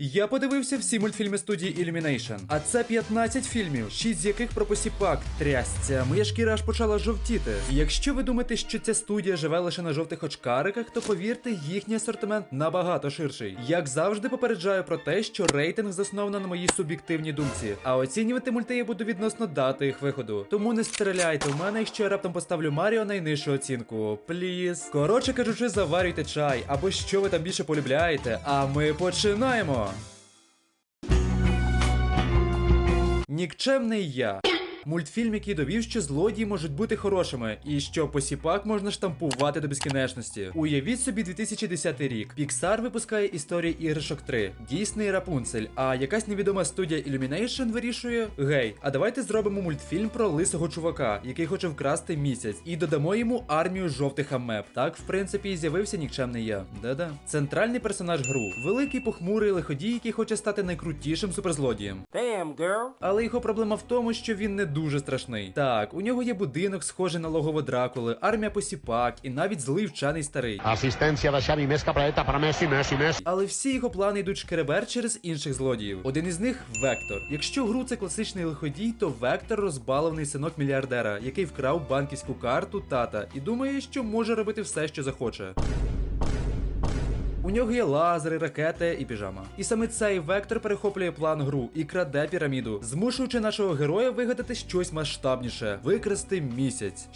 Я подивився всі мультфільми студії Illumination, а це 15 фільмів, 6 з яких про посіпак. Трясця, моя шкіра аж почала жовтіти. Якщо ви думаєте, що ця студія живе лише на жовтих очкариках, то повірте, їхній асортимент набагато ширший. Як завжди, попереджаю про те, що рейтинг засновано на моїй суб'єктивній думці. А оцінювати мульти я буду відносно дати їх виходу. Тому не стріляйте в мене, якщо я раптом поставлю Маріо найнижчу оцінку. Пліз. Коротше кажучи, заварюйте чай або що ви там більше полюбляєте. А ми починаємо. Нікчемний я. Мультфільм, який довів, що злодії можуть бути хорошими, і що посіпак можна штампувати до безкінечності. Уявіть собі 2010 рік. Pixar випускає історії іграшок 3, Дійсний Рапунцель, а якась невідома студія Illumination вирішує: гей, а давайте зробимо мультфільм про лисого чувака, який хоче вкрасти місяць, і додамо йому армію жовтих амеб. Так, в принципі, і з'явився нікчемний я. Да-да. Центральний персонаж гру великий похмурий лиходій, який хоче стати найкрутішим суперзлодієм. Damn, girl. Але його проблема в тому, що він не дуже страшний. Так, у нього є будинок, схожий на логово Дракули, армія посіпак і навіть злий вчений старий. Xavi més que planeta per Messi, Messi, Messi. Але всі його плани йдуть шкеребер через інших злодіїв. Один із них Вектор. Якщо гру це класичний лиходій, то Вектор розбалений синок мільярдера, який вкрав банківську карту тата і думає, що може робити все, що захоче. У нього є лазери, ракети і піжама. І саме цей вектор перехоплює план гру і краде піраміду, змушуючи нашого героя вигадати щось масштабніше викрасти місяць.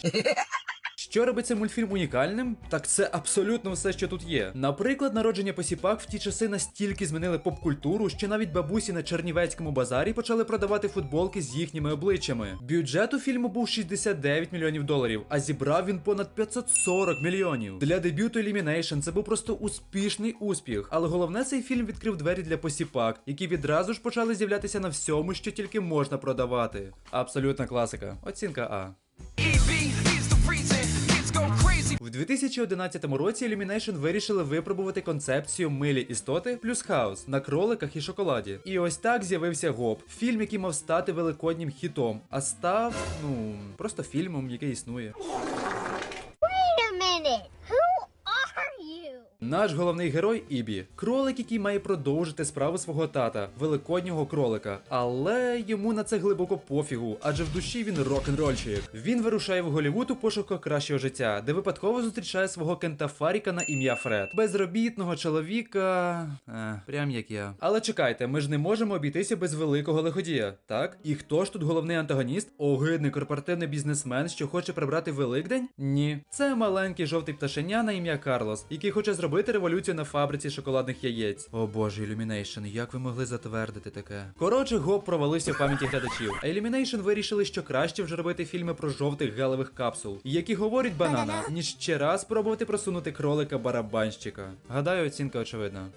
Що робить цей мультфільм унікальним? Так це абсолютно все, що тут є. Наприклад, народження посіпак в ті часи настільки змінили поп-культуру, що навіть бабусі на Чернівецькому базарі почали продавати футболки з їхніми обличчями. Бюджет у фільму був 69 мільйонів доларів, а зібрав він понад 540 мільйонів. Для дебюту Illumination це був просто успішний успіх. Але головне, цей фільм відкрив двері для посіпак, які відразу ж почали з'являтися на всьому, що тільки можна продавати. Абсолютна класика. Оцінка А. В 2011 році Illumination вирішили випробувати концепцію милі істоти плюс хаос на кроликах і шоколаді. І ось так з'явився Гоп, фільм, який мав стати великоднім хітом, а став, ну, просто фільмом, який існує. Wait a minute. Наш головний герой Ібі, кролик, який має продовжити справу свого тата, великоднього кролика. Але йому на це глибоко пофігу, адже в душі він рок-н-рольщик. Він вирушає в Голівуд у пошуках кращого життя, де випадково зустрічає свого кента Фаріка на ім'я Фред, безробітного чоловіка. Е, прям як я. Але чекайте, ми ж не можемо обійтися без великого лиходія, так? І хто ж тут головний антагоніст? Огидний корпоративний бізнесмен, що хоче прибрати Великдень? Ні, це маленький жовтий пташеня на ім'я Карлос, який хоче зробити революцію на фабриці шоколадних яєць. О боже, Illumination, як ви могли затвердити таке? Коротше, гоп провалився в пам'яті глядачів. А Illumination вирішили, що краще вже робити фільми про жовтих гелевих капсул, які говорять банана, ніж ще раз спробувати просунути кролика барабанщика. Гадаю, оцінка очевидна.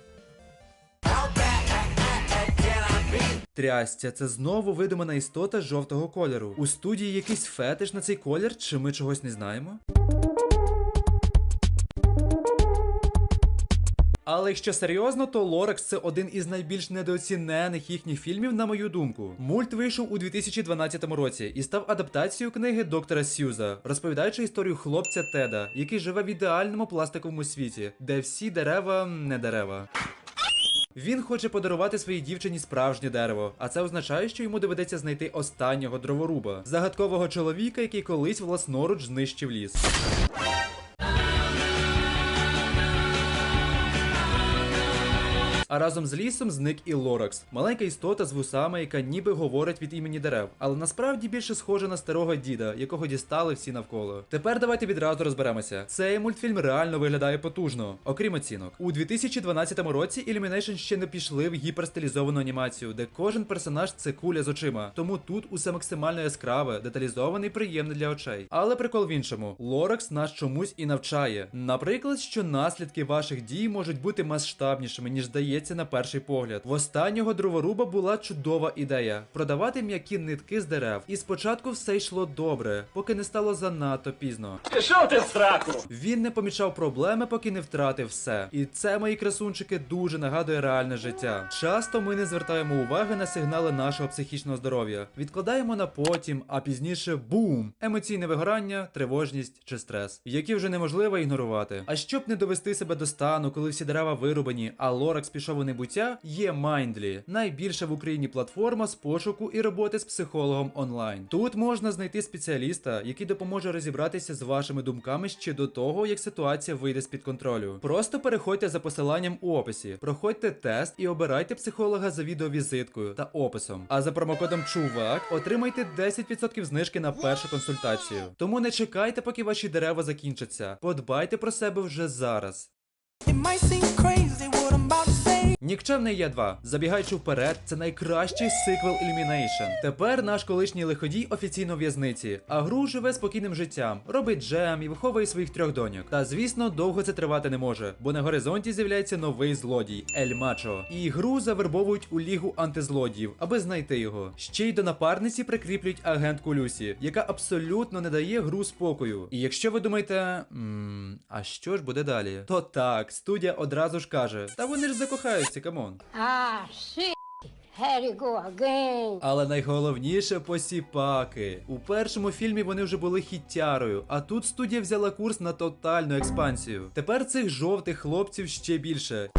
Трястя, це знову видумана істота жовтого кольору. У студії якийсь фетиш на цей колір, чи ми чогось не знаємо? Але якщо серйозно, то Лоракс це один із найбільш недооцінених їхніх фільмів, на мою думку. Мульт вийшов у 2012 році і став адаптацією книги доктора Сьюза, розповідаючи історію хлопця Теда, який живе в ідеальному пластиковому світі, де всі дерева не дерева. Він хоче подарувати своїй дівчині справжнє дерево, а це означає, що йому доведеться знайти останнього дроворуба, загадкового чоловіка, який колись власноруч знищив ліс. А разом з лісом зник і Лоракс, маленька істота з вусами, яка ніби говорить від імені дерев, але насправді більше схожа на старого діда, якого дістали всі навколо. Тепер давайте відразу розберемося. Цей мультфільм реально виглядає потужно, окрім оцінок. У 2012 році Illumination ще не пішли в гіперстилізовану анімацію, де кожен персонаж це куля з очима. Тому тут усе максимально яскраве, деталізоване і приємне для очей. Але прикол в іншому: Лоракс нас чомусь і навчає. Наприклад, що наслідки ваших дій можуть бути масштабнішими, ніж здається на перший погляд. В останнього дроворуба була чудова ідея продавати м'які нитки з дерев. І спочатку все йшло добре, поки не стало занадто пізно. Пішов ти в сраку. Він не помічав проблеми, поки не втратив все. І це, мої красунчики, дуже нагадує реальне життя. Часто ми не звертаємо уваги на сигнали нашого психічного здоров'я, відкладаємо на потім, а пізніше бум! Емоційне вигорання, тривожність чи стрес, які вже неможливо ігнорувати. А щоб не довести себе до стану, коли всі дерева вирубані, а Лоракс пішов прийшов у небуття, є Mindly, найбільша в Україні платформа з пошуку і роботи з психологом онлайн. Тут можна знайти спеціаліста, який допоможе розібратися з вашими думками ще до того, як ситуація вийде з під контролю. Просто переходьте за посиланням у описі, проходьте тест і обирайте психолога за відеовізиткою та описом. А за промокодом ЧУВАК отримайте 10% знижки на першу консультацію. Тому не чекайте, поки ваші дерева закінчаться. Подбайте про себе вже зараз. It might seem crazy Нікчемний є 2. Забігаючи вперед, це найкращий сиквел Illumination. Тепер наш колишній лиходій офіційно в'язниці, а гру живе спокійним життям, робить джем і виховує своїх трьох доньок. Та звісно, довго це тривати не може, бо на горизонті з'являється новий злодій Ель Мачо. І гру завербовують у лігу антизлодіїв, аби знайти його. Ще й до напарниці прикріплюють агентку Люсі, яка абсолютно не дає гру спокою. І якщо ви думаєте, «Ммм, а що ж буде далі? То так, студія одразу ж каже: та вони ж Jessica Moon. Ah, sim! Had to go again. Але найголовніше посіпаки. У першому фільмі вони вже були хіттярою, а тут студія взяла курс на тотальну експансію. Тепер цих жовтих хлопців ще більше.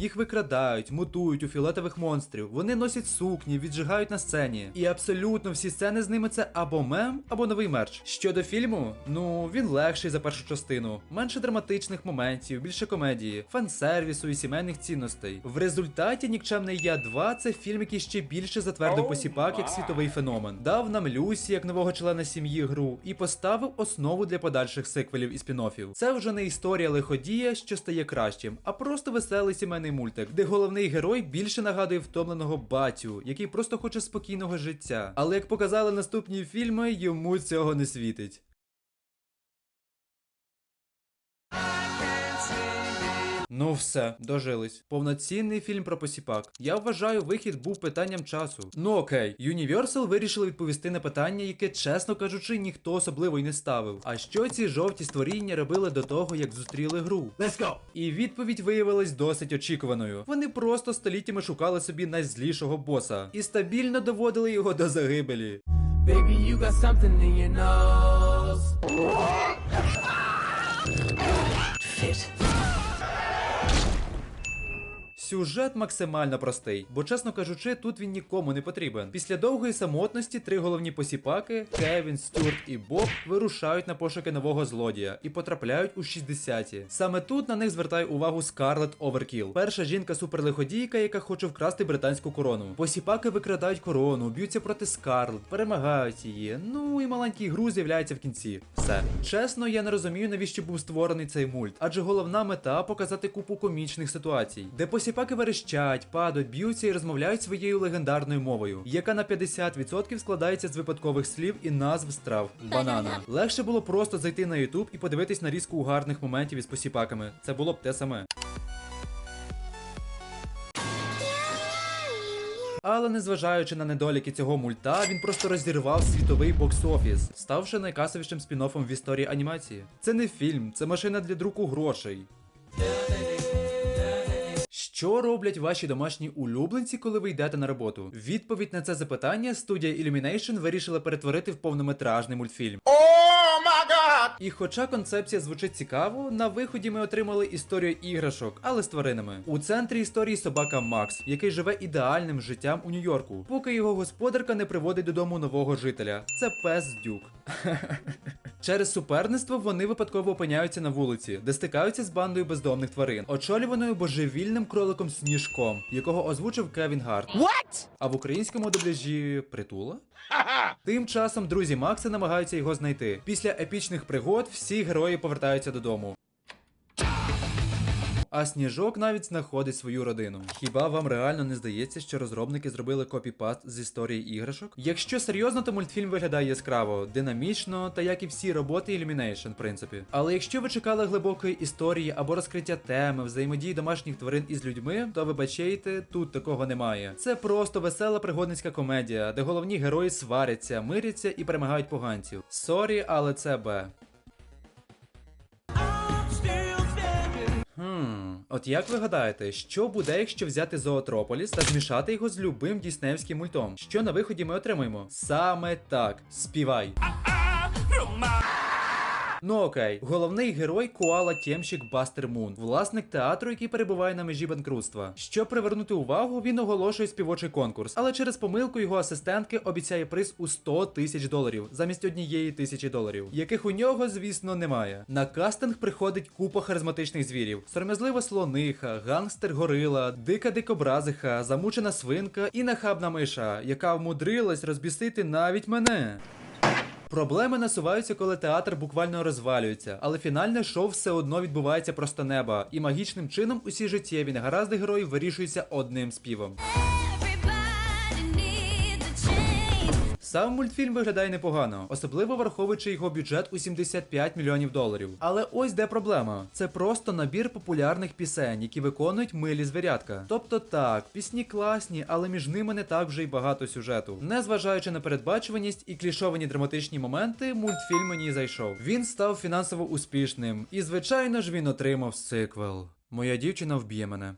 Їх викрадають, мутують у фіолетових монстрів. Вони носять сукні, віджигають на сцені. І абсолютно всі сцени з ними це або мем, або новий мерч. Щодо фільму, ну він легший за першу частину, менше драматичних моментів, більше комедії, фан-сервісу і сімейних цінностей. В результаті Нікчемний Я 2 це фільм, який ще більше затвердив посіпак як світовий феномен. Дав нам Люсі як нового члена сім'ї гру і поставив основу для подальших сиквелів і спін-оффів. Це вже не історія лиходія, що стає кращим, а просто веселий сімейний мультик, де головний герой більше нагадує втомленого батю, який просто хоче спокійного життя. Але як показали наступні фільми, йому цього не світить. Ну все, дожились. Повноцінний фільм про посіпак. Я вважаю, вихід був питанням часу. Ну окей, Universal вирішили відповісти на питання, яке, чесно кажучи, ніхто особливо й не ставив. А що ці жовті створіння робили до того, як зустріли гру? Let's go. І відповідь виявилась досить очікуваною. Вони просто століттями шукали собі найзлішого боса і стабільно доводили його до загибелі. Baby, you got something in your nose. Fit. Сюжет максимально простий, бо, чесно кажучи, тут він нікому не потрібен. Після довгої самотності три головні посіпаки Кевін, Стюарт і Боб вирушають на пошуки нового злодія і потрапляють у 60-ті. Саме тут на них звертає увагу Скарлет Оверкіл, перша жінка суперлиходійка, яка хоче вкрасти британську корону. Посіпаки викрадають корону, б'ються проти Скарлет, перемагають її. Ну і маленький гру з'являється в кінці. Все. Чесно, я не розумію, навіщо був створений цей мульт, адже головна мета показати купу комічних ситуацій, де посіпаки верещать, падають, б'ються і розмовляють своєю легендарною мовою, яка на 50% складається з випадкових слів і назв страв банана. Легше було просто зайти на YouTube і подивитись нарізку угарних моментів із посіпаками. Це було б те саме. Але незважаючи на недоліки цього мульта, він просто розірвав світовий бокс-офіс, ставши найкасовішим спін-оффом в історії анімації. Це не фільм, це машина для друку грошей. Що роблять ваші домашні улюбленці, коли ви йдете на роботу? Відповідь на це запитання студія Illumination вирішила перетворити в повнометражний мультфільм. І хоча концепція звучить цікаво, на виході ми отримали історію іграшок, але з тваринами. У центрі історії собака Макс, який живе ідеальним життям у Нью-Йорку, поки його господарка не приводить додому нового жителя. Це пес Дюк. Через суперництво вони випадково опиняються на вулиці, де стикаються з бандою бездомних тварин, очолюваною божевільним кроликом Сніжком, якого озвучив Кевін Гарт. What? А в українському дубляжі притула? Тим часом друзі Макса намагаються його знайти. Після епічних пригод всі герої повертаються додому. А сніжок навіть знаходить свою родину. Хіба вам реально не здається, що розробники зробили копіпаст з історії іграшок? Якщо серйозно, то мультфільм виглядає яскраво, динамічно та як і всі роботи Illumination, в принципі. Але якщо ви чекали глибокої історії або розкриття теми, взаємодії домашніх тварин із людьми, то вибачайте, тут такого немає. Це просто весела пригодницька комедія, де головні герої сваряться, миряться і перемагають поганців. Сорі, але це Б. Хм, от як ви гадаєте, що буде, якщо взяти Зоотрополіс та змішати його з любим діснеївським мультом? Що на виході ми отримаємо? Саме так, співай. Ну окей, головний герой Коала Тємщик Бастер Мун, власник театру, який перебуває на межі банкрутства. Щоб привернути увагу, він оголошує співочий конкурс, але через помилку його асистентки обіцяє приз у 100 тисяч доларів замість однієї тисячі доларів, яких у нього, звісно, немає. На кастинг приходить купа харизматичних звірів: сором'язлива слониха, гангстер горила, дика дикобразиха, замучена свинка і нахабна миша, яка вмудрилась розбісити навіть мене. Проблеми насуваються, коли театр буквально розвалюється, але фінальне шоу все одно відбувається просто неба, і магічним чином усі життєві негаразди героїв вирішуються одним співом. Сам мультфільм виглядає непогано, особливо враховуючи його бюджет у 75 мільйонів доларів. Але ось де проблема: це просто набір популярних пісень, які виконують милі звірятка. Тобто так, пісні класні, але між ними не так вже й багато сюжету. Незважаючи на передбачуваність і клішовані драматичні моменти, мультфільм мені зайшов. Він став фінансово успішним, і звичайно ж він отримав сиквел. Моя дівчина вб'є мене.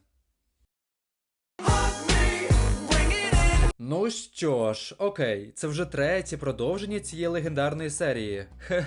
Ну що ж, окей, це вже третє продовження цієї легендарної серії. Хе.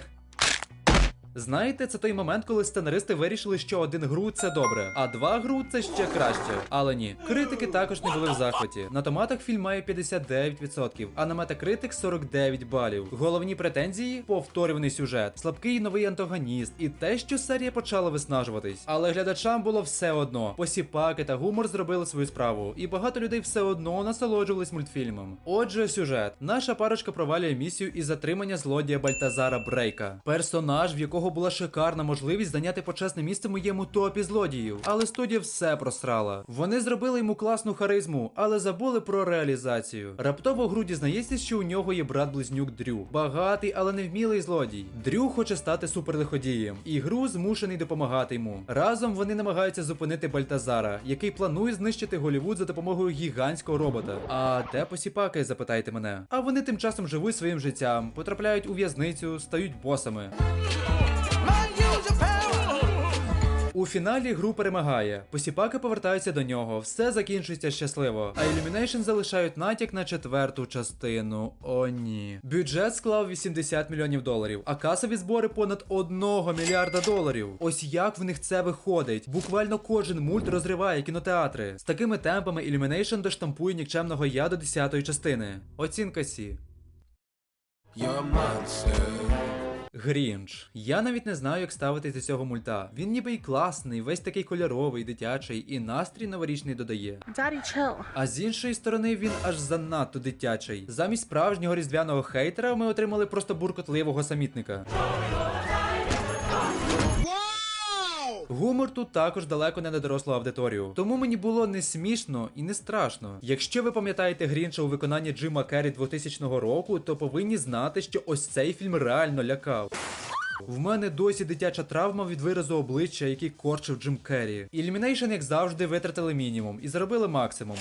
Знаєте, це той момент, коли сценаристи вирішили, що один гру це добре, а два гру це ще краще. Але ні, критики також не були в захваті. На томатах фільм має 59%, а на Metacritic 49 балів. Головні претензії повторюваний сюжет, слабкий новий антагоніст і те, що серія почала виснажуватись. Але глядачам було все одно. Посіпаки та гумор зробили свою справу, і багато людей все одно насолоджувались мультфільмом. Отже, сюжет. Наша парочка провалює місію із затримання злодія Бальтазара Брейка, персонаж, в якого була шикарна можливість зайняти почесне місце моєму топі злодіїв. Але студія все просрала. Вони зробили йому класну харизму, але забули про реалізацію. Раптово гру дізнається, що у нього є брат-близнюк Дрю. Багатий, але невмілий злодій. Дрю хоче стати суперлиходієм, і гру змушений допомагати йому. Разом вони намагаються зупинити Бальтазара, який планує знищити Голівуд за допомогою гігантського робота. А де посіпаки, запитайте мене? А вони тим часом живуть своїм життям, потрапляють у в'язницю, стають босами. У фіналі гру перемагає. Посіпаки повертаються до нього, все закінчується щасливо. А Illumination залишають натяк на четверту частину. О ні. Бюджет склав 80 мільйонів доларів, а касові збори понад 1 мільярда доларів. Ось як в них це виходить. Буквально кожен мульт розриває кінотеатри. З такими темпами Illumination доштампує нікчемного я до 10-ї частини. Оцінка Сі. Грінч. Я навіть не знаю, як ставитись до цього мульта. Він ніби й класний, весь такий кольоровий, дитячий, і настрій новорічний додає. Daddy, chill. А з іншої сторони, він аж занадто дитячий. Замість справжнього різдвяного хейтера ми отримали просто буркотливого самітника. Гумор тут також далеко не на дорослу аудиторію, тому мені було не смішно і не страшно. Якщо ви пам'ятаєте Грінча у виконанні Джима Керрі 2000 року, то повинні знати, що ось цей фільм реально лякав. В мене досі дитяча травма від виразу обличчя, який корчив Джим Керрі. Illumination, як завжди, витратили мінімум і зробили максимум.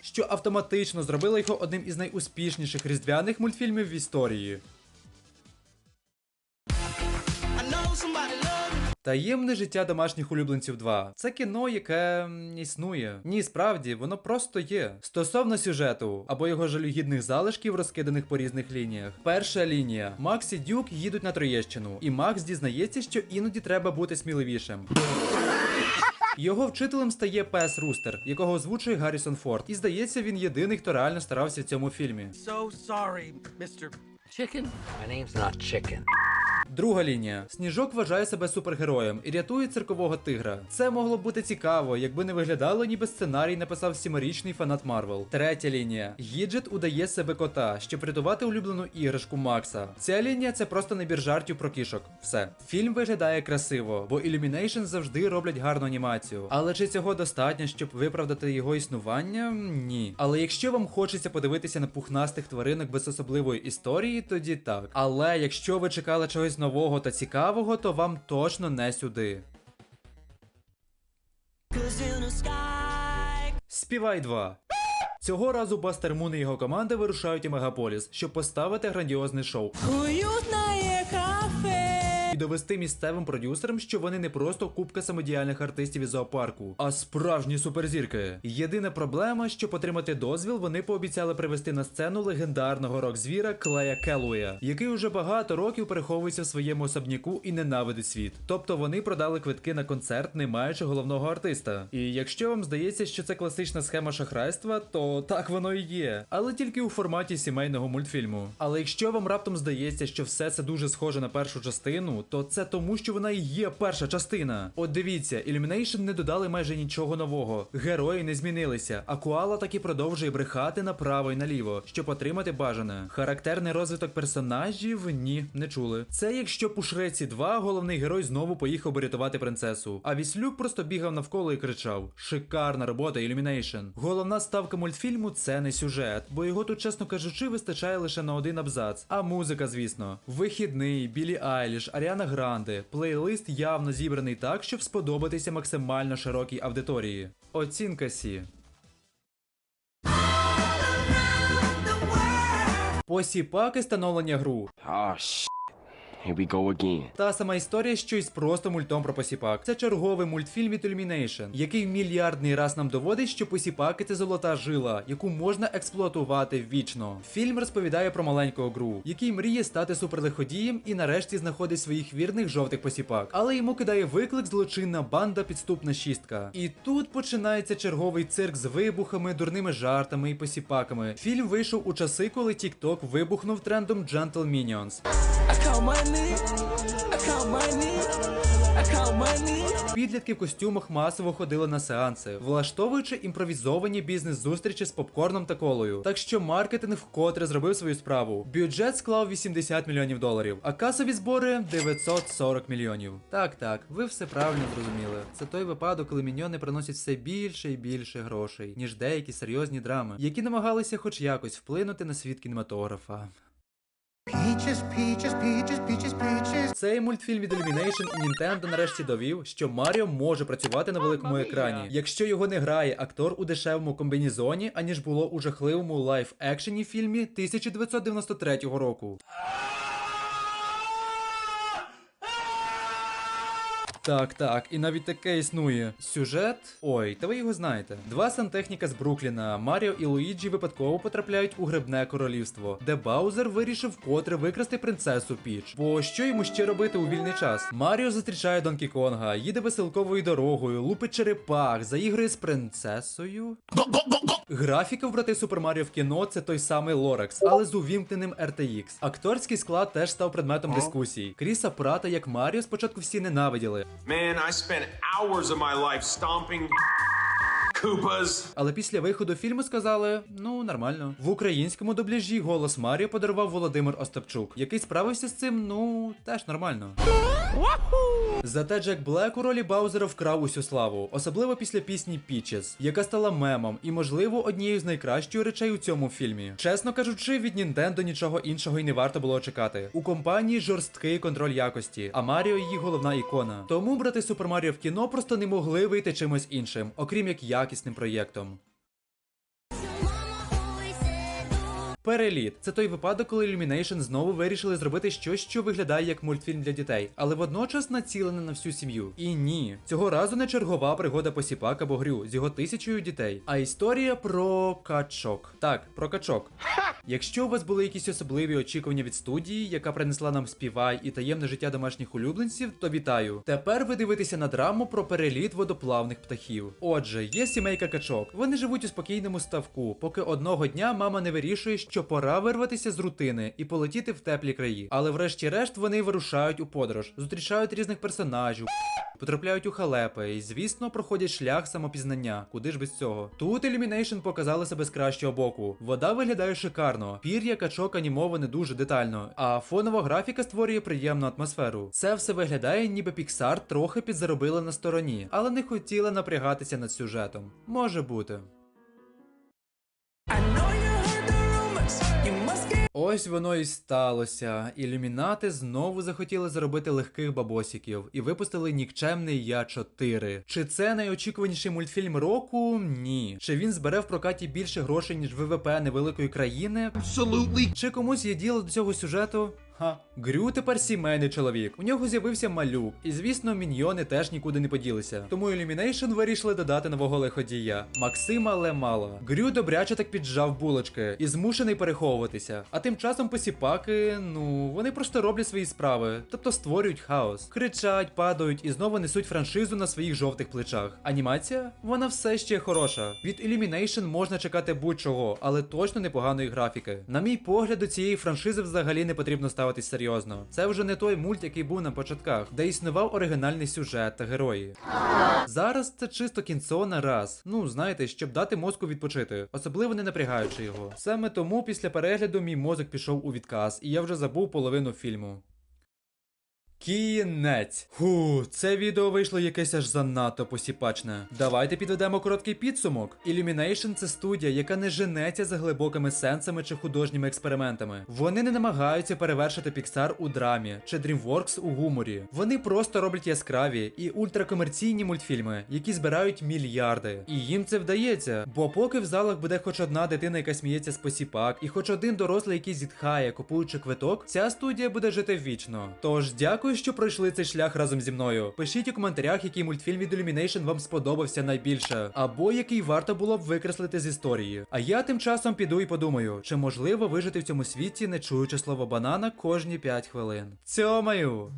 Що автоматично зробило його одним із найуспішніших різдвяних мультфільмів в історії. Таємне життя домашніх улюбленців 2. Це кіно, яке існує. Ні, справді, воно просто є. Стосовно сюжету або його жалюгідних залишків, розкиданих по різних лініях. Перша лінія: Макс і Дюк їдуть на Троєщину, і Макс дізнається, що іноді треба бути сміливішим. Його вчителем стає пес Рустер, якого озвучує Гаррісон Форд. І здається, він єдиний, хто реально старався в цьому фільмі. So sorry, Mr. Chicken? My name's not chicken. Друга лінія. Сніжок вважає себе супергероєм і рятує циркового тигра. Це могло б бути цікаво, якби не виглядало, ніби сценарій написав сімирічний фанат Марвел. Третя лінія. Гіджет удає себе кота, щоб рятувати улюблену іграшку Макса. Ця лінія це просто набір жартів про кішок. Все. Фільм виглядає красиво, бо Illumination завжди роблять гарну анімацію. Але чи цього достатньо, щоб виправдати його існування? Ні. Але якщо вам хочеться подивитися на пухнастих тваринок без особливої історії, тоді так. Але якщо ви чекали чогось нового та цікавого, то вам точно не сюди. Співай 2. Цього разу Бастер Мун і його команда вирушають у мегаполіс, щоб поставити грандіозне шоу. І довести місцевим продюсерам, що вони не просто купка самодіяльних артистів із зоопарку, а справжні суперзірки. Єдина проблема, щоб отримати дозвіл, вони пообіцяли привести на сцену легендарного рок-звіра Клея Келуя, який уже багато років переховується в своєму особняку і ненавидить світ. Тобто вони продали квитки на концерт, не маючи головного артиста. І якщо вам здається, що це класична схема шахрайства, то так воно і є, але тільки у форматі сімейного мультфільму. Але якщо вам раптом здається, що все це дуже схоже на першу частину, то це тому, що вона і є перша частина. От дивіться, Illumination не додали майже нічого нового. Герої не змінилися, а Куала так і продовжує брехати направо і наліво, щоб отримати бажане. Характерний розвиток персонажів ні, не чули. Це якщо у Шреці 2 головний герой знову поїхав би рятувати принцесу, а Віслюк просто бігав навколо і кричав: Шикарна робота, Illumination. Головна ставка мультфільму це не сюжет, бо його тут, чесно кажучи, вистачає лише на один абзац. А музика, звісно, вихідний, Білі Айліш, Аріана Гранде. Плейлист явно зібраний так, щоб сподобатися максимально широкій аудиторії. Оцінка Сі. Посіпаки становлення гру. Oh. Here we go again. Та сама історія, що й з просто мультом про посіпак. Це черговий мультфільм від Illumination, який мільярдний раз нам доводить, що посіпаки це золота жила, яку можна експлуатувати вічно. Фільм розповідає про маленького гру, який мріє стати суперлиходієм і нарешті знаходить своїх вірних жовтих посіпак. Але йому кидає виклик злочинна банда підступна шістка. І тут починається черговий цирк з вибухами, дурними жартами і посіпаками. Фільм вийшов у часи, коли TikTok вибухнув трендом Gentle Minions. Підлітки в костюмах масово ходили на сеанси, влаштовуючи імпровізовані бізнес-зустрічі з попкорном та колою. Так що маркетинг вкотре зробив свою справу. Бюджет склав 80 мільйонів доларів, а касові збори 940 мільйонів. Так, так, ви все правильно зрозуміли. Це той випадок, коли міньйони приносять все більше і більше грошей, ніж деякі серйозні драми, які намагалися хоч якось вплинути на світ кінематографа. Peaches, peaches, peaches, peaches, peaches. Цей мультфільм від Illumination і Nintendo нарешті довів, що Маріо може працювати на великому екрані, якщо його не грає актор у дешевому комбінізоні, аніж було у жахливому лайф-екшені фільмі 1993 року. Так, так, і навіть таке існує. Сюжет. Ой, та ви його знаєте. Два сантехніка з Брукліна, Маріо і Луїджі випадково потрапляють у грибне королівство, де Баузер вирішив вкотре викрасти принцесу Піч. Бо що йому ще робити у вільний час? Маріо зустрічає Донкі Конга, їде веселковою дорогою, лупить черепах, заігрує з принцесою. Графіка в брати Супер Маріо в кіно це той самий Лорекс, але з увімкненим RTX. Акторський склад теж став предметом дискусій. Кріса Прата як Маріо спочатку всі ненавиділи, Man, I spent hours of my life stomping Koopas. але після виходу фільму сказали: ну нормально. В українському дубляжі голос Маріо подарував Володимир Остапчук, який справився з цим, ну теж нормально. Зате Джек Блек у ролі Баузера вкрав усю славу, особливо після пісні Peaches, яка стала мемом і, можливо, однією з найкращих речей у цьому фільмі. Чесно кажучи, від Nintendo нічого іншого й не варто було чекати. У компанії жорсткий контроль якості, а Маріо її головна ікона. Тому брати Супер Маріо в кіно просто не могли вийти чимось іншим, окрім як якісним проєктом. Переліт це той випадок, коли Illumination знову вирішили зробити щось, що виглядає як мультфільм для дітей, але водночас націлене на всю сім'ю. І ні, цього разу не чергова пригода посіпак або грю з його тисячою дітей, а історія про качок. Так, про качок. Якщо у вас були якісь особливі очікування від студії, яка принесла нам співай і таємне життя домашніх улюбленців, то вітаю. Тепер ви дивитеся на драму про переліт водоплавних птахів. Отже, є сімейка качок. Вони живуть у спокійному ставку, поки одного дня мама не вирішує, що пора вирватися з рутини і полетіти в теплі краї. Але врешті-решт вони вирушають у подорож, зустрічають різних персонажів. Потрапляють у халепи і, звісно, проходять шлях самопізнання. Куди ж без цього? Тут Illumination показали себе з кращого боку. Вода виглядає шикарно, пір'я качок анімоване дуже детально, а фонова графіка створює приємну атмосферу. Це все виглядає, ніби Pixar трохи підзаробила на стороні, але не хотіла напрягатися над сюжетом. Може бути. Ось воно і сталося. Ілюмінати знову захотіли заробити легких бабосіків і випустили нікчемний Я 4. Чи це найочікуваніший мультфільм року? Ні. Чи він збере в прокаті більше грошей, ніж ВВП невеликої країни? Абсолютно. Чи комусь є діло до цього сюжету? Ха. Грю тепер сімейний чоловік. У нього з'явився малюк, і звісно, міньйони теж нікуди не поділися. Тому Illumination вирішили додати нового лиходія Максима Лемала. Грю добряче так піджав булочки і змушений переховуватися. А тим часом посіпаки, ну вони просто роблять свої справи, тобто створюють хаос, кричать, падають і знову несуть франшизу на своїх жовтих плечах. Анімація? Вона все ще хороша. Від Illumination можна чекати будь-чого, але точно непоганої графіки. На мій погляд, до цієї франшизи взагалі не потрібно ставитись серйозно. Це вже не той мульт, який був на початках, де існував оригінальний сюжет та герої. Зараз це чисто кінцо на раз. Ну, знаєте, щоб дати мозку відпочити, особливо не напрягаючи його. Саме тому після перегляду мій мозок пішов у відказ, і я вже забув половину фільму. Кінець. Ху, це відео вийшло якесь аж занадто посіпачне. Давайте підведемо короткий підсумок. Illumination – це студія, яка не женеться за глибокими сенсами чи художніми експериментами. Вони не намагаються перевершити Pixar у драмі чи DreamWorks у гуморі. Вони просто роблять яскраві і ультракомерційні мультфільми, які збирають мільярди. І їм це вдається. Бо поки в залах буде хоч одна дитина, яка сміється з посіпак, і хоч один дорослий, який зітхає, купуючи квиток, ця студія буде жити вічно. Тож дякую, що пройшли цей шлях разом зі мною. Пишіть у коментарях, який мультфільм від Illumination вам сподобався найбільше, або який варто було б викреслити з історії. А я тим часом піду і подумаю, чи можливо вижити в цьому світі, не чуючи слово банана кожні 5 хвилин. Цьомаю!